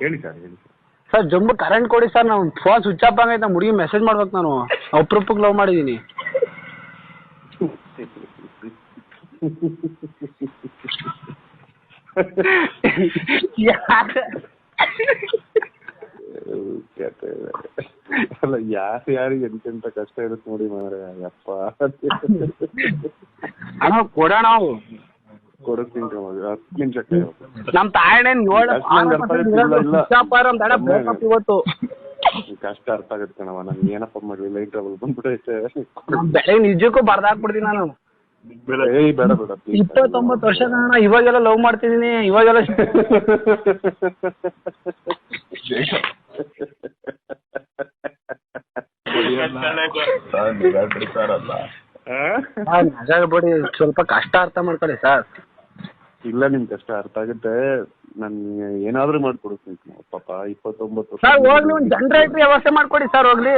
ಹೇಳಿ ಸರ್ ಹೇಳಿ sir. Sir ಜಂಬು ಕರೆಂಟ್ ಕೊಡಿ ಸರ್ ನಾವು ಫೋನ್ ಸ್ವಿಚ್ ಆಫ್ ಆಗೈತೆ ನಮ್ಮ ಹುಡುಗಿ ಮೆಸೇಜ್ ಮಾಡ್ಬೇಕು ನಾನು. ಅಪ್ರೂಪಕ್ಕೆ ಲವ್ ಮಾಡಿದ್ದೀನಿ ಅಲ್ಲ ಯಾರು ಯಾರಿಗೆ ಎಂತೆಂತ ಕಷ್ಟ ಇರುತ್ತೆ ನೋಡಿ ಮಾರ ಯಪ್ಪ ಅಣ್ಣ ಕೊಡೋಣ ನಾವು ಕೊಡಸ್ತೀನಿ ಹತ್ತು ನಿಮಿಷ ಕಾಯೋ ನಮ್ಮ ತಾಯಣ್ಣನ್ ನೋಡ ಅಷ್ಟ್ ನಂಗ್ ಅರ್ಥ ಇಲ್ಲ. ಇವತ್ತು. ಕಷ್ಟ ಅರ್ಥ ಆಗತ್ತೆ ಕಣವ ನಂಗೆ ಏನಪ್ಪ ಮಾಡ್ಲಿ ಲೈಟ್ ಟ್ರಬಲ್ ಬಂದ್ಬಿಟ್ಟೈತೆ ಬೆಳೆ ನಿಜಕ್ಕೂ ಬರ್ದಾಕ್ಬಿಡ್ತೀನಿ ನಾನು. ಏಯ್ ಬೇಡ ಬೇಡ please. ಇಪ್ಪತ್ತೊಂಬತ್ತು ವರ್ಷ ಕಾರಣ ಇವಾಗೆಲ್ಲ ಲವ್ ಮಾಡ್ತಿದ್ದೀನಿ ಇವಾಗೆಲ್ಲ ಆ? ಸರ್ ಬಿಡಿ ಸ್ವಲ್ಪ ಕಷ್ಟ ಅರ್ಥ ಮಾಡ್ಕೊಳ್ಳಿ ಸರ್. ಇಲ್ಲ ನಿಮ್ ಕಷ್ಟ ಅರ್ಥ ಆಗುತ್ತೆ. ನನ್ ಏನಾದ್ರೂ ಮಾಡ್ಕೊಡ್ತೀನಿ ಪಾಪ ಇಪ್ಪತ್ತೊಂಬತ್ತು ಸರ್, ಹೋಗ್ಲಿ ಜನರೇಟ್ರ್ ವ್ಯವಸ್ಥೆ ಮಾಡ್ಕೊಡಿ ಸರ್, ಹೋಗ್ಲಿ.